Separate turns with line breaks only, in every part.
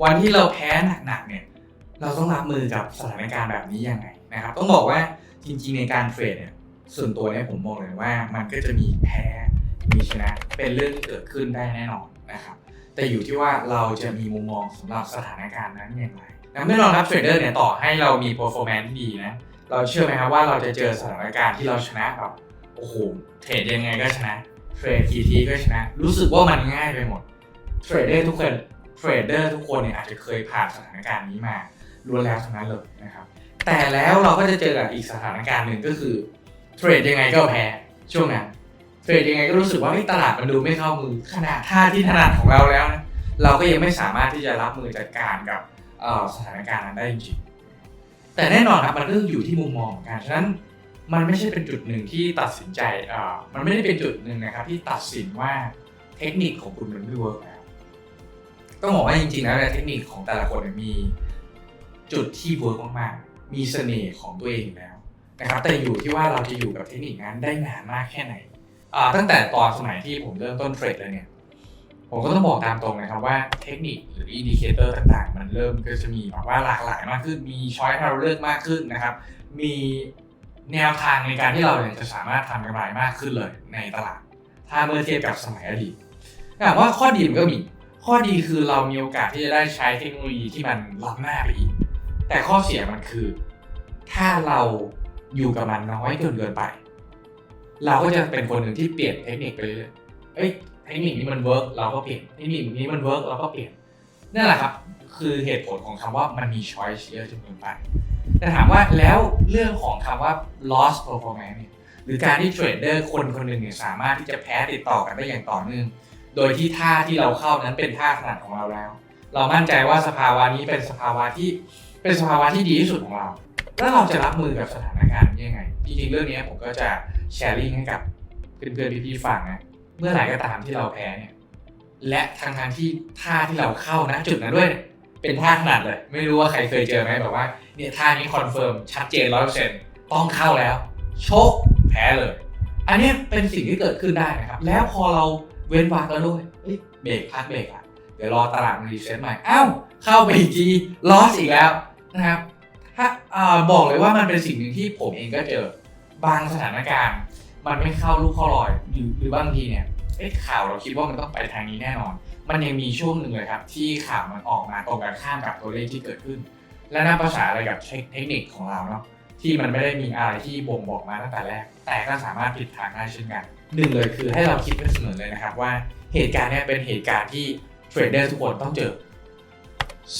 วันที่เราแพ้หนักๆเนี่ยเราต้องรับมือกับสถานการณ์แบบนี้ยังไงนะครับต้องบอกว่าจริงๆในการเทรดเนี่ยส่วนตัวเนี่ยผมมองเลยว่ามันก็จะมีแพ้มีชนะเป็นเรื่องที่เกิดขึ้นได้แน่นอนนะครับแต่อยู่ที่ว่าเราจะมีมุมมองสำหรับสถานการณ์นั้นอย่างไรนะไม่รองรับเทรดเดอร์เนี่ยต่อให้เรามี performance ที่ดีนะเราเชื่อไหมครับว่าเราจะเจอสถานการณ์ที่เราชนะแบบโอ้โหเทรดยังไงก็ชนะเทรดกี่ทีก็ชนะ รู้สึกว่ามันง่ายไปหมดเทรดเดอร์ทุกคน เทรดเดอร์ทุกคนเนี่ยอาจจะเคยผ่านสถานการณ์นี้มาล้วนแล้วทั้งนั้นเลยนะครับ แต่แล้วเราก็จะเจอกับอีกสถานการณ์หนึ่งก็คือเทรดยังไงก็แพ้ช่วงนั้นเทรดยังไงก็รู้สึกว่าตลาดมันดูไม่เข้ามือขนาดท่าที่ถนัดของเราแล้วนะเราก็ยังไม่สามารถที่จะรับมือจัดการกับสถานการณ์นั้นได้จริงๆแต่แน่นอนครับมันก็อยู่ที่มุมมองเหมือนกันฉะนั้นมันไม่ใช่เป็นจุดหนึ่งที่ตัดสินใจมันไม่ได้เป็นจุดหนึ่งนะครับที่ตัดสินว่าเทคนิคของคุณมันไม่เวิร์กแล้ว ต้องบอกว่าจริงๆแล้วเนี่ยเทคนิคของแต่ละคนมีจุดที่เวิร์กมากๆ มีเสน่ห์ของตัวเองแล้วนะครับแต่อยู่ที่ว่าเราจะอยู่กับเทคนิคนั้นได้นานมากแค่ไหนตั้งแต่ตอนสมัยที่ผมเริ่มต้นเทรดเลยเนี่ยผมก็ต้องบอกตามตรงนะครับว่าเทคนิคหรืออินดิเคเตอร์ต่างๆ มันเริ่มก็จะมีแบบว่าหลากหลายมากขึ้น มีช้อยให้เราเลือกมากขึ้นนะครับ มีแนวทางในการที่เราเนี่ยจะสามารถทำกำไรมากขึ้นเลยในตลาด ถ้าเมื่อเทียบกับสมัยอดีตแต่ว่าข้อดีมันก็มี ข้อดีคือเรามีโอกาสที่จะได้ใช้เทคโนโลยีที่มันล้ำหน้าไปอีก แต่ข้อเสียมันคือ ถ้าเราอยู่กับมันน้อยจนเกินไป เราก็จะเป็นคนหนึ่งที่เปลี่ยนเทคนิคไปเรื่อยๆเอ้ยเทคนิคนี้มันเวิร์กเราก็เปลี่ยนเทคนิคนี้มันเวิร์กเราก็เปลี่ยนนั่นแหละครับ คือเหตุผลของคำว่ามันมี choice เยอะจนเกินไป แต่ถามว่าแล้วเรื่องของคำว่า loss performance เนี่ยหรือการที่เทรดเดอร์คนคนหนึ่งเนี่ยสามารถที่จะแพ้ติดต่อกันได้อย่างต่อเนื่อง โดยที่ท่าที่เราเข้านั้นเป็นท่าถนัดของเราแล้ว เรามั่นใจว่าสภาวะนี้เป็นสภาวะที่เป็นสภาวะที่ดีที่สุดของเรา แล้วเราจะรับมือกับสถานการณ์ยังไง จริงๆ เรื่องนี้ผมก็จะแชร์ลิงก์ให้กับเพื่อนๆพี่ๆฟังนะ เมื่อไหร่ก็ตามที่เราแพ้เนี่ย และทางทางๆที่ท่าที่เราเข้านะจุดนั้นด้วยเนี่ยเป็นท่าถนัดเลย ไม่รู้ว่าใครเคยเจอไหมแบบว่าเนี่ยท่านี้คอนเฟิร์มชัดเจนร้อยเปอร์เซ็นต์ต้องเข้าแล้ว โชคแพ้เลย อันนี้เป็นสิ่งที่เกิดขึ้นได้นะครับ แล้วพอเรา เว้นวรรคแล้วด้วยเอ้ยเบรกพักเบรกอะเดี๋ยวรอตลาดมันรีเซ็ตใหม่อ้าวเข้าไปอีกทีลอสอีกแล้วนะครับถ้าอ่าบอกเลยว่ามันเป็นสิ่งหนึ่งที่ผมเองก็เจอบางสถานการณ์ มันไม่เข้าลูกเข้ารอยหรือหรือบางทีเนี่ยเอ๊ะข่าวเราคิดว่ามันต้องไปทางนี้แน่นอน มันยังมีช่วงหนึ่งเลยครับ ที่ข่าวมันออกมาตรงกันข้ามกับตัวเลขที่เกิดขึ้น และน่าภาษาอะไรกับเทคนิคของเราเนาะ ที่มันไม่ได้มีอะไรที่บ่งบอกมาตั้งแต่แรก แต่ก็สามารถผิดทางได้เช่นกันหนึ่งเลยคือให้เราคิดไว้เสมอเลยนะครับว่าเหตุการณ์นี้เป็นเหตุการณ์ที่เทรดเดอร์ทุกคนต้องเจอ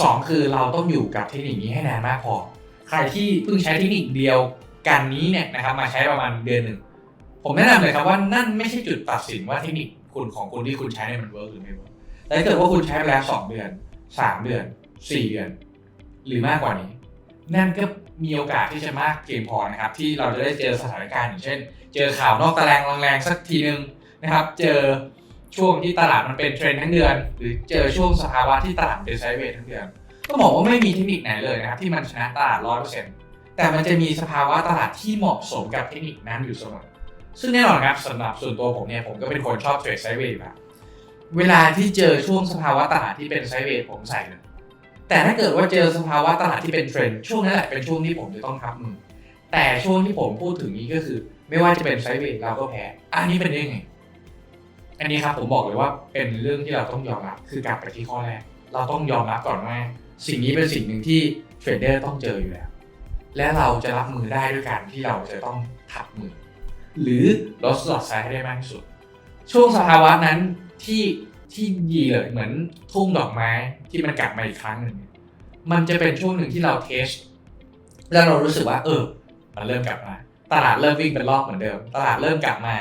สองคือเราต้องอยู่กับเทคนิคนี้ให้นานมากพอ ใครที่เพิ่งใช้เทคนิคเดียวกันนี้เนี่ยนะครับมาใช้ประมาณเดือนหนึ่ง ผมแนะนำเลยครับว่านั่นไม่ใช่จุดตัดสินว่าเทคนิคคุณของคุณที่คุณใช้เนี่ยมันเวิร์กหรือไม่เวิร์กแต่ถ้าเกิดว่าคุณใช้ไปแล้วสองเดือนสามเดือนสี่เดือน หรือมากกว่านี้ นั่นก็มีโอกาสที่จะมากเพียงพอนะครับ ที่เราจะได้เจอสถานการณ์อย่างเช่น เจอข่าวนอกตารางแรงๆสักทีหนึ่งนะครับ เจอช่วงที่ตลาดมันเป็นเทรนด์ทั้งเดือน หรือเจอช่วงสภาวะที่ตลาดเป็นไซด์เวย์ทั้งเดือนก็บอกว่าไม่มีเทคนิคไหนเลยนะครับ ที่มันชนะตลาดร้อยเปอร์เซ็นต์แต่มันจะมีสภาวะตลาดที่เหมาะสมกับเทคนิคนั้นอยู่เสมอซึ่งแน่นอนครับสำหรับส่วนตัวผมเนี่ยผมก็เป็นคนชอบเทรดไซด์เวย์อยู่แล้วเวลาที่เจอช่วงสภาวะตลาดที่เป็นไซด์เวย์ผมใส่เลย แต่ถ้าเกิดว่าเจอสภาวะตลาดที่เป็นเทรนด์ช่วงนั้นแหละเป็นช่วงที่ผมจะต้องรับมือแต่ช่วงที่ผมพูดถึงนี้ก็คือ ไม่ว่าจะเป็นไซด์เวย์เราก็แพ้อันนี้เป็นยังไง อันนี้ครับผมบอกเลยว่าเป็นเรื่องที่เราต้องยอมรับคือกลับไปที่ข้อแรก เราต้องยอมรับก่อนว่าสิ่งนี้เป็นสิ่งหนึ่งที่เทรดเดอร์ต้องเจออยู่แล้ว และเราจะรับมือได้ด้วยการที่เราจะต้องถักมือ หรือลดสลอดไซด์ให้ได้มากที่สุด ช่วงสภาวะนั้นที่ ที่ดีเลยเหมือนทุ่งดอกไม้ที่มันกลับมาอีกครั้งหนึ่งมันจะเป็นช่วงหนึ่งที่เราเทสแล้วเรารู้สึกว่า เออ มันเริ่มกลับมา ตลาดเริ่มวิ่งเป็นรอบเหมือนเดิม ตลาดเริ่มกลับมา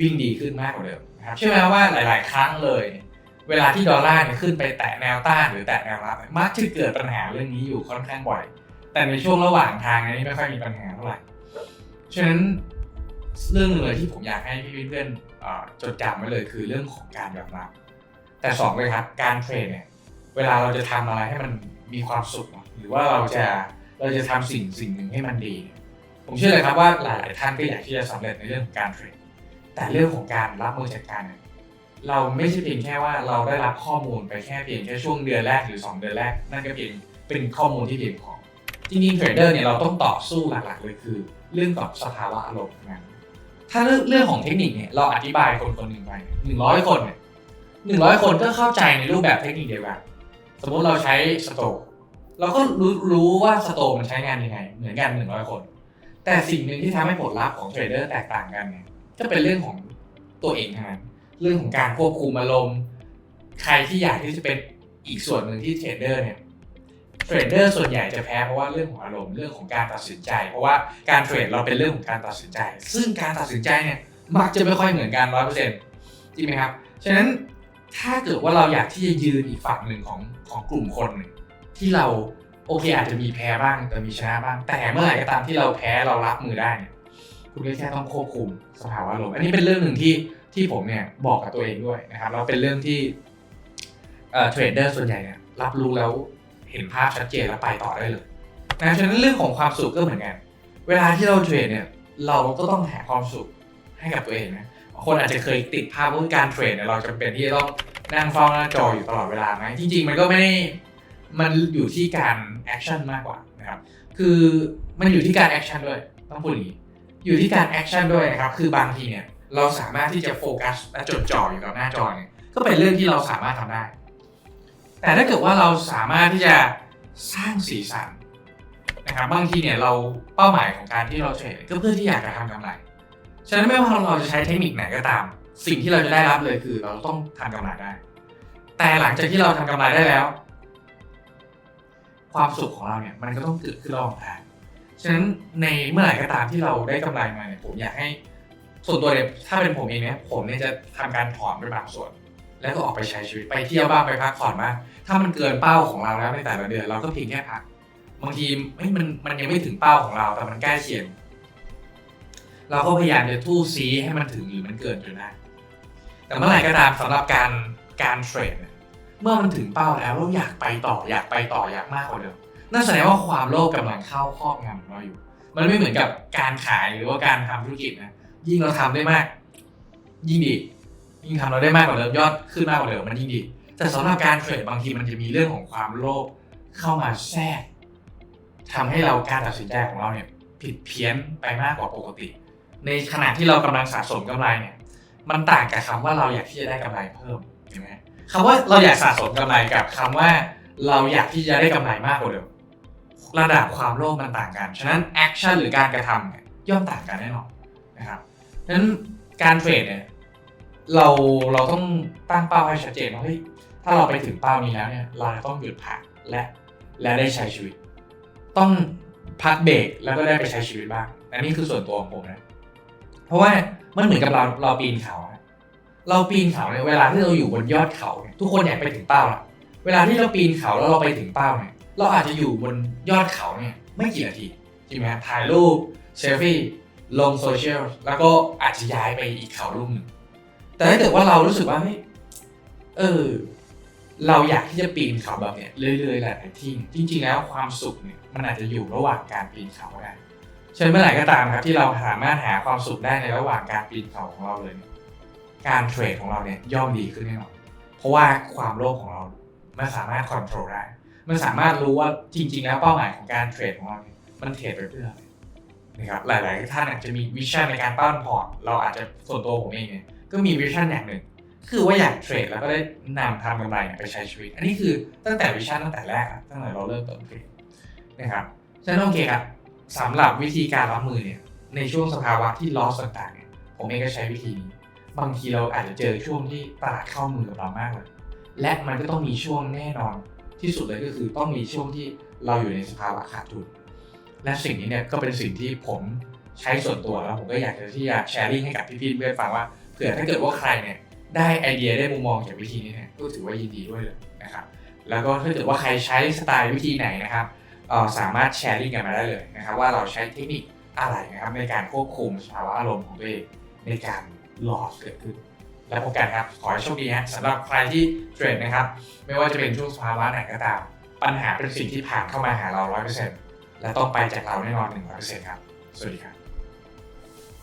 วิ่งดีขึ้นมากกว่าเดิมนะครับเชื่อไหมว่าหลาย ๆ ครั้งเลย เวลาที่ดอลลาร์เนี่ยขึ้นไปแตะแนวต้านหรือแตะแนวรับมักจะเกิดปัญหาเรื่องนี้อยู่ค่อนข้างบ่อย แต่ในช่วงระหว่างทางนี้ไม่ค่อยมีปัญหาเท่าไหร่ฉะนั้นเรื่องหนึ่งเลยที่ผมอยากให้พี่เพื่อนๆจดจำไว้เลยคือเรื่องของการยอมรับ แต่สองเลยครับการเทรดเนี่ยเวลาเราจะทำอะไรให้มันมีความสุขหรือว่าเราจะเราจะทำสิ่งสิ่งหนึ่งให้มันดี ผมเชื่อเลยครับว่าหลายท่านก็อยากที่จะสำเร็จในเรื่องของการเทรดแต่เรื่องของการรับมือจัดการเนี่ยเราไม่ใช่เพียงแค่ว่าเราได้รับข้อมูลไปแค่เพียงแค่ช่วงเดือนแรกหรือ 2 เดือนแรก นั่นก็เพียงเป็นข้อมูลที่เพียงพอจริงๆเทรดเดอร์เนี่ยเราต้องต่อสู้หลักๆเลยคือ เรื่องกับสภาวะอารมณ์นั้นถ้าเรื่องเรื่องของเทคนิคเนี่ยเราอธิบายคนคนหนึ่งไปหนึ่งร้อยคนเนี่ย หนึ่งร้อยคนก็เข้าใจในรูปแบบเทคนิคเดียวกันสมมติเราใช้สโตกเราก็รู้รู้ว่าสโตกมันใช้งานยังไง เหมือนกันหนึ่งร้อยคน แต่สิ่งหนึ่งที่ทำให้ผลลัพธ์ของเทรดเดอร์แตกต่างกันเนี่ยก็เป็นเรื่องของตัวเองทั้งนั้นเรื่องของการควบคุมอารมณ์ใครที่อยากที่จะเป็นอีกส่วนหนึ่งที่เทรดเดอร์เนี่ยเทรดเดอร์ส่วนใหญ่จะแพ้เพราะว่าเรื่องของอารมณ์เรื่องของการตัดสินใจ เพราะว่าการเทรดเราเป็นเรื่องของการตัดสินใจ ซึ่งการตัดสินใจเนี่ยมักจะไม่ค่อยเหมือนกันร้อยเปอร์เซ็นต์จริงไหมครับฉะนั้น ถ้าเกิดว่าเราอยากที่จะยืนอีกฝั่งหนึ่งของของกลุ่มคนหนึ่งที่เราโอเคอาจจะมีแพ้บ้างแต่มีชนะบ้าง แต่เมื่อไหร่ก็ตามที่เราแพ้เรารับมือได้เนี่ยคุณก็แค่ต้องควบคุมสภาวะอารมอันนี้เป็นเรื่องหนึ่งที่ที่ผมเนี่ยบอกกับตัวเองด้วยนะครับเราเป็นเรื่องที่เทรดเดอร์ส่วนใหญ่เนี่ยรับรู้แล้วเห็นภาพชัดเจนแล้วไปต่อได้เลยนะฉะนั้นเรื่องของความสุขก็เหมือนกัน เวลาที่เราเทรดเนี่ยเราก็ต้องหาความสุขให้กับตัวเองนะ คนอาจจะเคยติดภาพว่าการเทรดเนี่ยเราจำเป็นที่จะต้องนั่งเฝ้าหน้าจออยู่ตลอดเวลาไหมจริง ๆ มันก็ไม่ได้มันอยู่ที่การแอคชั่นมากกว่านะครับคือมันอยู่ที่การแอคชั่นด้วยต้องพูดอย่างนี้อยู่ที่การแอคชั่นด้วยนะครับคือบางทีเนี่ยเราสามารถที่จะโฟกัสและจดจ่ออยู่กับหน้าจอเนี่ยก็เป็นเรื่องที่เราสามารถทำได้ แต่ถ้าเกิดว่าเราสามารถที่จะสร้างสีสันนะครับบางทีเนี่ยเราเป้าหมายของการที่เราเทรดก็เพื่อที่อยากจะทำกำไร ฉะนั้นไม่ว่าเราจะใช้เทคนิคไหนก็ตาม สิ่งที่เราจะได้รับเลยคือเราต้องทำกำไรได้ แต่หลังจากที่เราทำกำไรได้แล้ว ความสุขของเราเนี่ยมันก็ต้องเกิดขึ้นระหว่างทางฉะนั้นในเมื่อไหร่ก็ตามที่เราได้กำไรมาเนี่ยผมอยากให้ส่วนตัวเนี่ยถ้าเป็นผมเองเนี่ยผมเนี่ยจะทำการถอนไปบางส่วน แล้วก็ออกไปใช้ชีวิตไปเที่ยวบ้างไปพักผ่อนบ้างถ้ามันเกินเป้าของเราแล้วในแต่ละเดือนเราก็เพียงแค่พักบางทีเฮ้ยมันมันยังไม่ถึงเป้าของเราแต่มันใกล้เคียง เราก็พยายามจะทู่ซีให้มันถึงหรือมันเกินจนได้แต่เมื่อไหร่ก็ตามสำหรับการการเทรดเนี่ยเมื่อมันถึงเป้าแล้วเราอยากไปต่ออยากไปต่ออยากมากกว่าเดิมนั่นแสดงว่าความโลภกำลังเข้าครอบงำเราอยู่ มันไม่เหมือนกับการขายหรือว่าการทำธุรกิจนะยิ่งเราทำได้มาก ยิ่งดี ยิ่งทำเราได้มากกว่าเดิมยอดขึ้นมากกว่าเดิมมันยิ่งดี แต่สำหรับการเทรดบางทีมันจะมีเรื่องของความโลภเข้ามาแทรกทำให้เราการตัดสินใจของเราเนี่ยผิดเพี้ยนไปมากกว่าปกติ ในขณะที่เรากำลังสะสมกำไรเนี่ยมันต่างกับคำว่าเราอยากที่จะได้กำไรเพิ่มเห็นไหมคำว่าเราอยากสะสมกำไรกับคำว่า เราอยากที่จะได้กำไรมากกว่าเดิมระดับความโลภมันต่างกัน ฉะนั้นแอคชั่นหรือการกระทำเนี่ยย่อมต่างกันแน่นอนนะครับฉะนั้นการเทรดเนี่ยเราเราต้องตั้งเป้าให้ชัดเจนว่าเฮ้ยถ้าเราไปถึงเป้านี้แล้วเนี่ยเราต้องหยุดพักและและได้ใช้ชีวิต ต้องพักเบรกแล้วก็ได้ไปใช้ชีวิตบ้างอันนี้คือส่วนตัวของผมนะ เพราะว่ามันเหมือนกับเราเราปีนเขาเราปีนเขาเนี่ยเวลาที่เราอยู่บนยอดเขาเนี่ยทุกคนอยากไปถึงเป้าละเวลาที่เราปีนเขาแล้วเราไปถึงเป้าเนี่ยเราอาจจะอยู่บนยอดเขาเนี่ยไม่กี่นาทีจริงไหมถ่ายรูปเซลฟี่ลงโซเชียลแล้วก็อาจจะย้ายไปอีกเขาลูกหนึ่งแต่ถ้าเกิดว่าเรารู้สึกว่าเฮ้ยเออเราอยากที่จะปีนเขาแบบเนี้ยเรื่อยๆหลายๆที่จริง ๆ แล้วความสุขเนี่ยมันอาจจะอยู่ระหว่างการปีนเขาก็ได้ เช่นเมื่อไหร่ก็ตามครับที่เราสามารถหาความสุขได้ในระหว่างการปีนเขาของเราเลยเนี่ยการเทรดของเราเนี่ยย่อมดีขึ้นแน่นอนเพราะว่าความโลภของเรา มันสามารถควบคุมได้ มันสามารถรู้ว่าจริง ๆ แล้วเป้าหมายของการเทรดของเราเนี่ยมันเทรดไปเพื่ออะไรนะครับหลาย ๆ ท่านอาจจะมีวิชั่นในการปั้นพอร์ตเราอาจจะส่วนตัวผมเองเนี่ยก็มีวิชั่นอย่างหนึ่ง คือว่าอยากเทรดแล้วก็ได้นำทำกำไรไปใช้ชีวิต อันนี้คือตั้งแต่วิชั่นตั้งแต่แรกตั้งแต่เราเริ่มต้นเทรดนะครับฉะนั้นโอเคครับ สำหรับวิธีการรับมือเนี่ยในช่วงสภาวะที่ลอสต่างๆเนี่ยผมเองก็ใช้วิธีนี้บางทีเราอาจจะเจอช่วงที่ตลาดเข้ามือกับเรามากเลย และมันก็ต้องมีช่วงแน่นอนที่สุดเลยก็คือต้องมีช่วงที่เราอยู่ในสภาวะขาดทุน และสิ่งนี้เนี่ยก็เป็นสิ่งที่ผมใช้ส่วนตัวแล้วผมก็อยากจะที่จะแชร์ลิงให้กับพี่ๆเพื่อนฟังว่าเผื่อถ้าเกิดว่าใครเนี่ยได้ไอเดียได้มุมมองจากวิธีนี้เนี่ยก็ถือว่ายินดีด้วยเลยนะครับแล้วก็ถ้าเกิดว่าใครใช้สไตล์วิธีไหนนะครับ สามารถแชร์ลิงก์กันมาได้เลยนะครับว่าเราใช้เทคนิคอะไรนะครับในการควบคุมสภาวะอารมณ์ของตัวเองในการหลอสเกิดขึ้น แล้วพบกันครับ ขอให้โชคดีฮะสำหรับใครที่เทรดนะครับ ไม่ว่าจะเป็นช่วงสภาวะไหนก็ตาม ปัญหาเป็นสิ่งที่ผ่านเข้ามาหาเรา 100%และต้องไปจากเราแน่นอน 100%ครับ สวัสดีครับ